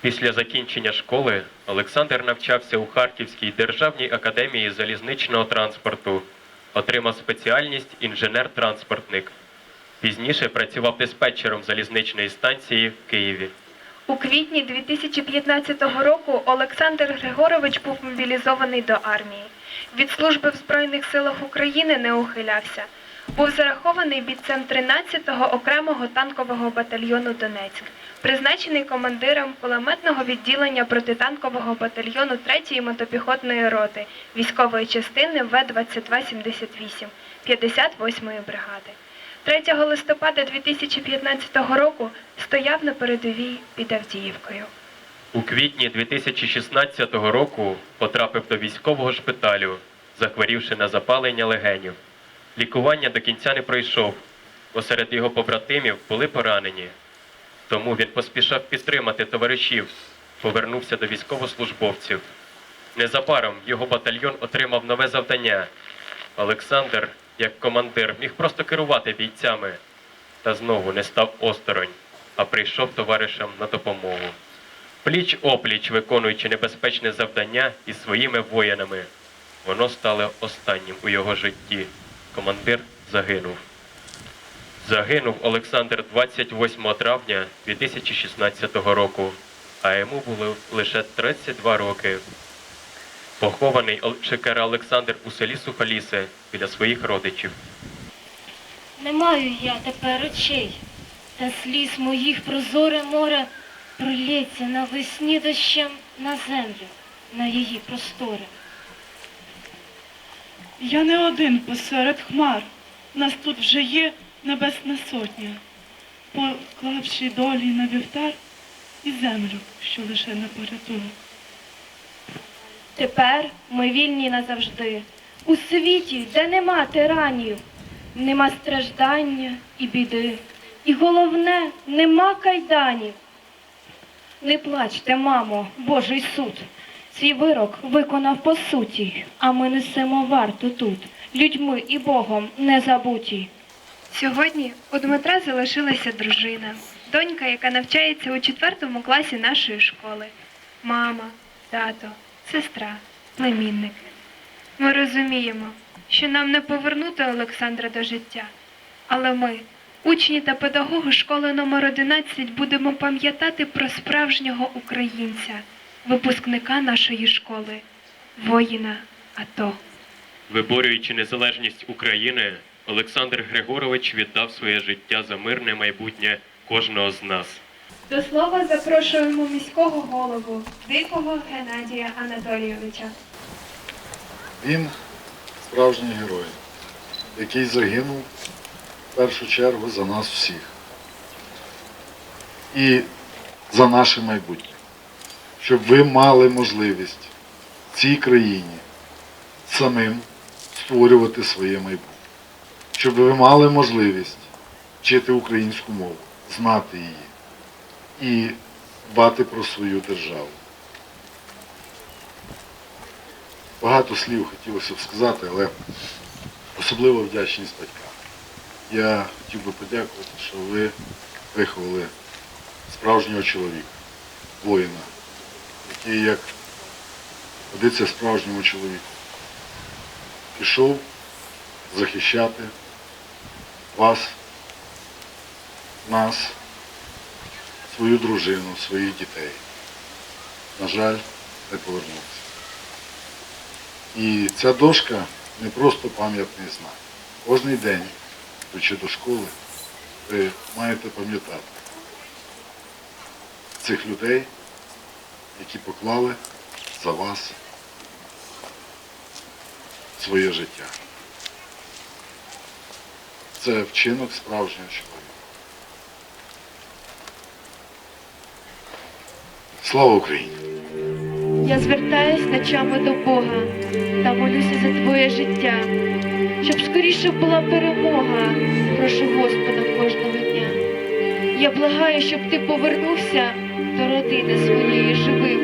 Після закінчення школи Олександр навчався у Харківській державній академії залізничного транспорту, отримав спеціальність інженер-транспортник. Пізніше працював диспетчером залізничної станції в Києві. У квітні 2015 року Олександр Григорович був мобілізований до армії. Від служби в Збройних силах України не ухилявся. Був зарахований бійцем 13-го окремого танкового батальйону Донецьк, призначений командиром кулеметного відділення протитанкового батальйону 3-ї мотопіхотної роти військової частини В-2278 58-ї бригади. 3 листопада 2015 року стояв на передовій під Авдіївкою. У квітні 2016 року потрапив до військового шпиталю, захворівши на запалення легенів. Лікування до кінця не пройшов, бо серед його побратимів були поранені. Тому він поспішав підтримати товаришів, повернувся до військовослужбовців. Незабаром його батальйон отримав нове завдання. Олександр, як командир, міг просто керувати бійцями, та знову не став осторонь, а прийшов товаришам на допомогу. Пліч опліч, виконуючи небезпечне завдання із своїми воїнами. Воно стало останнім у його житті. Командир загинув. Загинув Олександр 28 травня 2016 року, а йому було лише 32 роки. Похований Шекера Олександр у селі Сухолісе біля своїх родичів. Не маю я тепер очей, та сліз моїх прозоре море пролється навесні дощем на землю, на її простори. Я не один посеред хмар. Нас тут вже є небесна сотня, поклавши долі на вівтар і землю, що лише на порятунок. Тепер ми вільні назавжди. У світі, де нема тиранів, нема страждання і біди. І головне, нема кайданів. Не плачте, мамо, Божий суд. Свій вирок виконав по суті, а ми несемо варту тут, людьми і Богом не забуті. Сьогодні у Дмитра залишилася дружина, донька, яка навчається у четвертому класі нашої школи. Мама, тато, сестра, племінники. Ми розуміємо, що нам не повернути Олександра до життя, але ми, учні та педагоги школи номер 11, будемо пам'ятати про справжнього українця, випускника нашої школи, воїна АТО. Виборюючи незалежність України, Олександр Григорович віддав своє життя за мирне майбутнє кожного з нас. До слова запрошуємо міського голову Дикого Геннадія Анатолійовича. Він справжній герой, який загинув в першу чергу за нас всіх. І за наше майбутнє. Щоб ви мали можливість в цій країні самим створювати своє майбутнє. Щоб ви мали можливість вчити українську мову, знати її і дбати про свою державу. Багато слів хотілося б сказати, але особливо вдячність батькам. Я хотів би подякувати, що ви виховали справжнього чоловіка, воїна, який, як годиться справжньому чоловіку, пішов захищати вас, нас, свою дружину, своїх дітей. На жаль, не повернувся. І ця дошка не просто пам'ятний знак. Кожний день, йдучи до школи, ви маєте пам'ятати цих людей, які поклали за вас своє життя. Це вчинок справжнього чоловіка. Слава Україні! Я звертаюсь ночами до Бога та молюся за твоє життя, щоб скоріше була перемога. Прошу Господа кожного. Я благаю, щоб ти повернувся до родини своєї живим.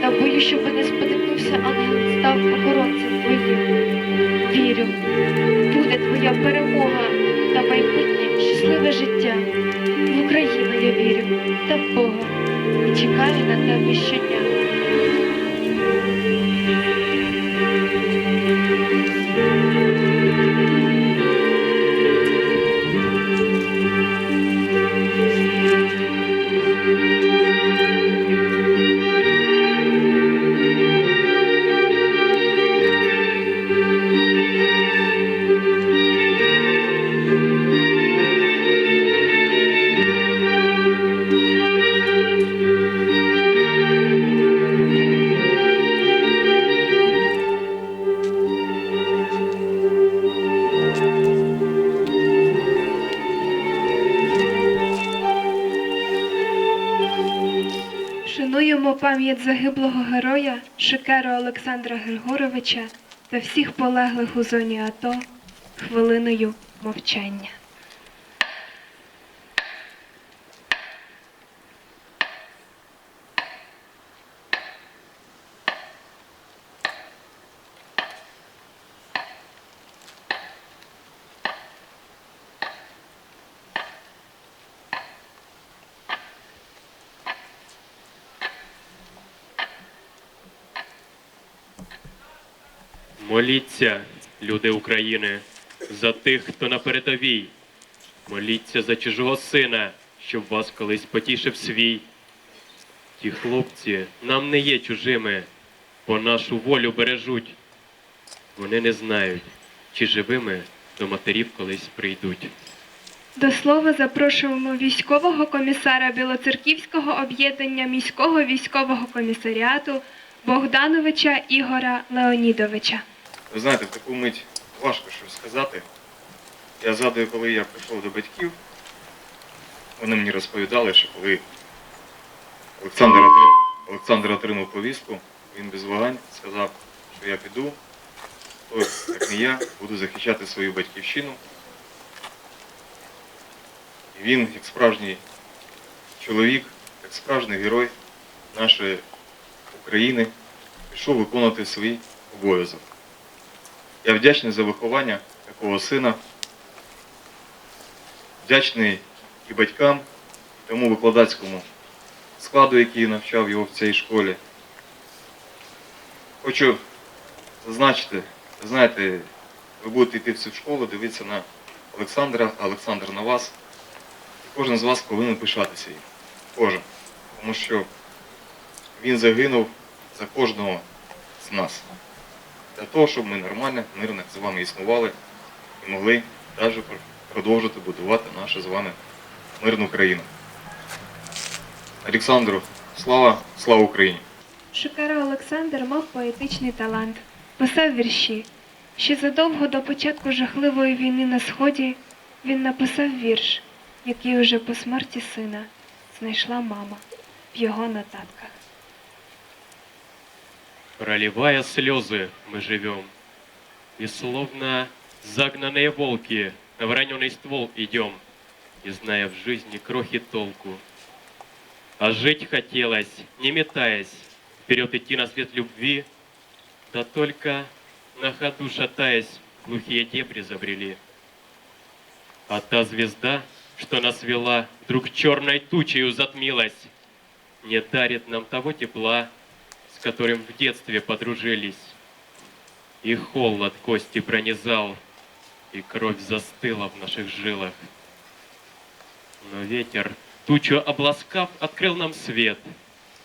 Та боюсь, щоб не сподобався ангел став охоронцем твоїм. Вірю, буде твоя перемога та майбутнє щасливе життя. В Україну я вірю та в Бога і чекаю на тебе щодня. Шануємо пам'ять загиблого героя Шикера Олександра Григоровича та всіх полеглих у зоні АТО хвилиною мовчання. Моліться, люди України, за тих, хто на передовій. Моліться за чужого сина, щоб вас колись потішив свій. Ті хлопці нам не є чужими, бо нашу волю бережуть. Вони не знають, чи живими до матерів колись прийдуть. До слова запрошуємо військового комісара Білоцерківського об'єднання міського військового комісаріату Богдановича Ігора Леонідовича. Ви знаєте, в таку мить важко щось сказати. Я згадую, коли я прийшов до батьків, вони мені розповідали, що коли Олександр, отри- Олександр отримав повістку, він без вагань сказав, що я піду, то, як не я, буду захищати свою батьківщину. І він, як справжній чоловік, як справжній герой нашої України, пішов виконувати свій обов'язок. Я вдячний за виховання такого сина, вдячний і батькам, і тому викладацькому складу, який навчав його в цій школі. Хочу зазначити, знаєте, ви будете йти в цю школу, дивитися на Олександра, Олександр на вас. І кожен з вас повинен пишатися їм. Кожен. Тому що він загинув за кожного з нас для того, щоб ми нормально, мирно з вами існували і могли навіть продовжити будувати нашу з вами мирну країну. Олександру, слава, слава Україні! Шикара Олександр мав поетичний талант, писав вірші. Ще задовго до початку жахливої війни на Сході він написав вірш, який уже по смерті сина знайшла мама в його нотатках. Проливая слезы, мы живем. И словно загнанные волки на вороненый ствол идем, Не зная в жизни крохи толку. А жить хотелось, не метаясь, Вперед идти на свет любви, Да только на ходу шатаясь, Глухие дебри забрели. А та звезда, что нас вела, Вдруг черной тучею затмилась, Не дарит нам того тепла, с которым в детстве подружились. И холод кости пронизал, и кровь застыла в наших жилах. Но ветер, тучу обласкав, открыл нам свет,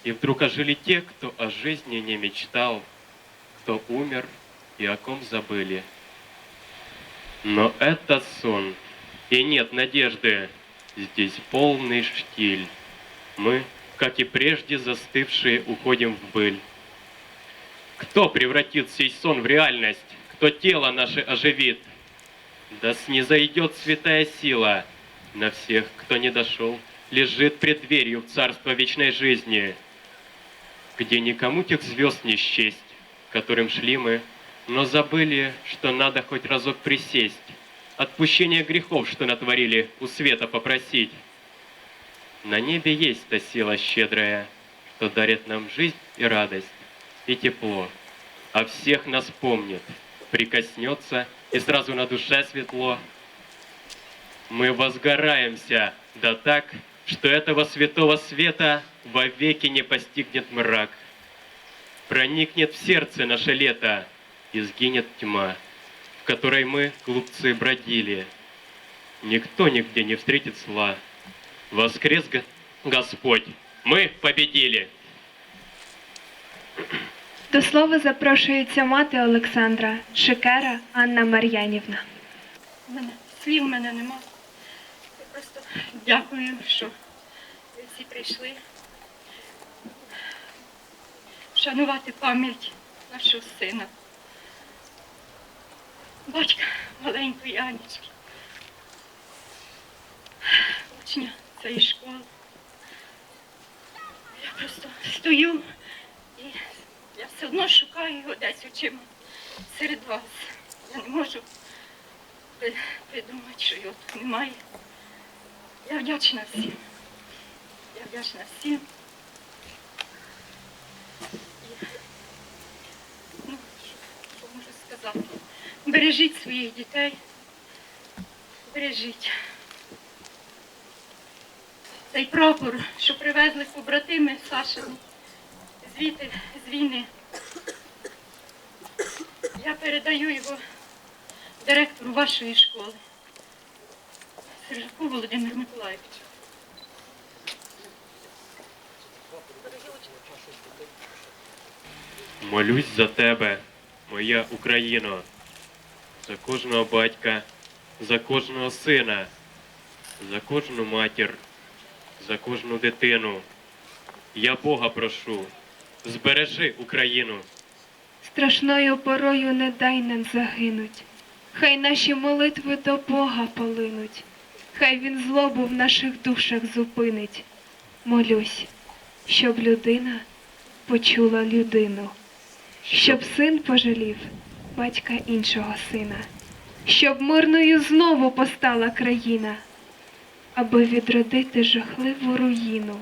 и вдруг ожили те, кто о жизни не мечтал, кто умер и о ком забыли. Но это сон, и нет надежды, здесь полный штиль. Мы, как и прежде застывшие, уходим в быль. Кто превратит сей сон в реальность? Кто тело наше оживит? Да снизойдет святая сила на всех, кто не дошел, лежит пред дверью в царство вечной жизни, где никому тех звезд не счесть, которым шли мы, но забыли, что надо хоть разок присесть, отпущение грехов, что натворили, у света попросить. На небе есть та сила щедрая, что дарит нам жизнь и радость, и тепло, а всех нас помнит, прикоснется, и сразу на душе светло. Мы возгораемся, да так, что этого святого света вовеки не постигнет мрак. Проникнет в сердце наше лето, и сгинет тьма, в которой мы, глупцы, бродили. Никто нигде не встретит зла. Воскрес Господь, мы победили! До слова запрошується мати Олександра Шикера Анна Мар'янівна. Мене слів в мене нема. Я просто дякую, що ви всі прийшли. Шанувати пам'ять нашого сина. Батька маленької Анічки. Учня цієї школи. Я просто стою і я все одно шукаю його десь очима серед вас. Я не можу придумати, що його тут немає. Я вдячна всім. Я вдячна всім. Ну? Бережіть своїх дітей. Бережіть. Цей прапор, що привезли побратими Сашини, звідти, з війни. Я передаю його директору вашої школи, Сержаку Володимиру Миколаївичу. Молюсь за тебе, моя Україно, за кожного батька, за кожного сина, за кожну матір, за кожну дитину. Я Бога прошу, збережи Україну. Страшною порою не дай нам загинуть. Хай наші молитви до Бога полинуть. Хай він злобу в наших душах зупинить. Молюсь, щоб людина почула людину, щоб син пожалів батька іншого сина, щоб мирною знову постала країна, аби відродити жахливу руїну.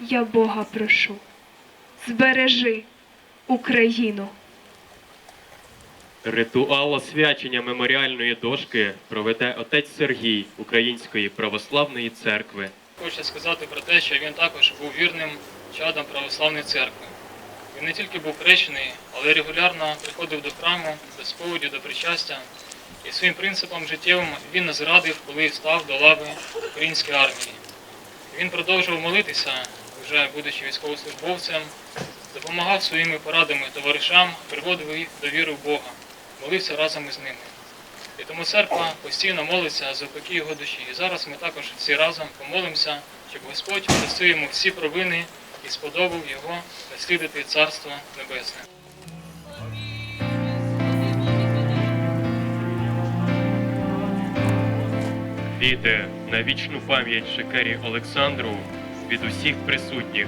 Я Бога прошу, збережи Україну. Ритуал освячення меморіальної дошки проведе отець Сергій Української православної церкви. Хочу сказати про те, що він також був вірним чадом православної церкви. Він не тільки був хрещений, але й регулярно приходив до храму, до сповіді, до причастя. І своїм принципом життєвим він не зрадив, коли став до лави української армії. Він продовжував молитися, вже будучи військовослужбовцем, допомагав своїми порадами товаришам, приводив їх до віри в Бога, молився разом із ними. І тому церква постійно молиться за упокій його душі. І зараз ми також всі разом помолимося, щоб Господь простив йому всі провини і сподобав його наслідувати Царство Небесне. Війте на вічну пам'ять Шикері Олександру від усіх присутніх.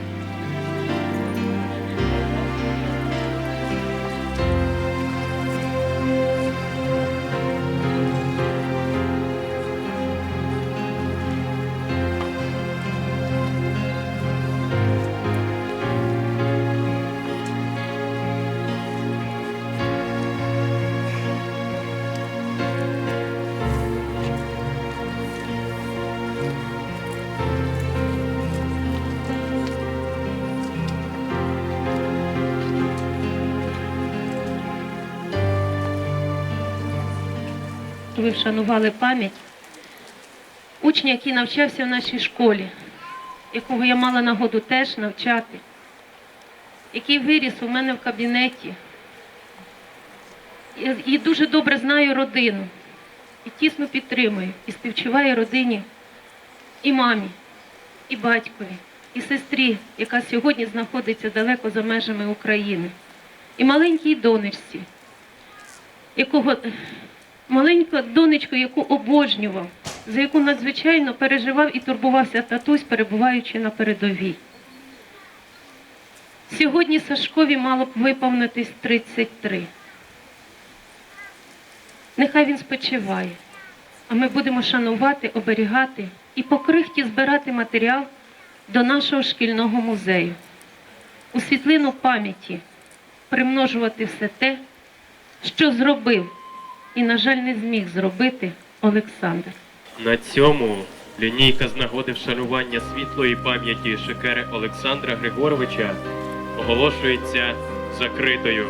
Ви вшанували пам'ять учня, який навчався в нашій школі, якого я мала нагоду теж навчати, який виріс у мене в кабінеті. І, дуже добре знаю родину, і тісно підтримую, і співчуваю родині, і мамі, і батькові, і сестрі, яка сьогодні знаходиться далеко за межами України, і маленькій донечці, якого маленьку донечку, яку обожнював, за яку надзвичайно переживав і турбувався татусь, перебуваючи на передовій. Сьогодні Сашкові мало б виповнитись 33. Нехай він спочиває, а ми будемо шанувати, оберігати і по крихті збирати матеріал до нашого шкільного музею. У світлину пам'яті примножувати все те, що зробив і, на жаль, не зміг зробити Олександр. На цьому Лінійка з нагоди вшанування світлої пам'яті шикери Олександра Григоровича оголошується закритою.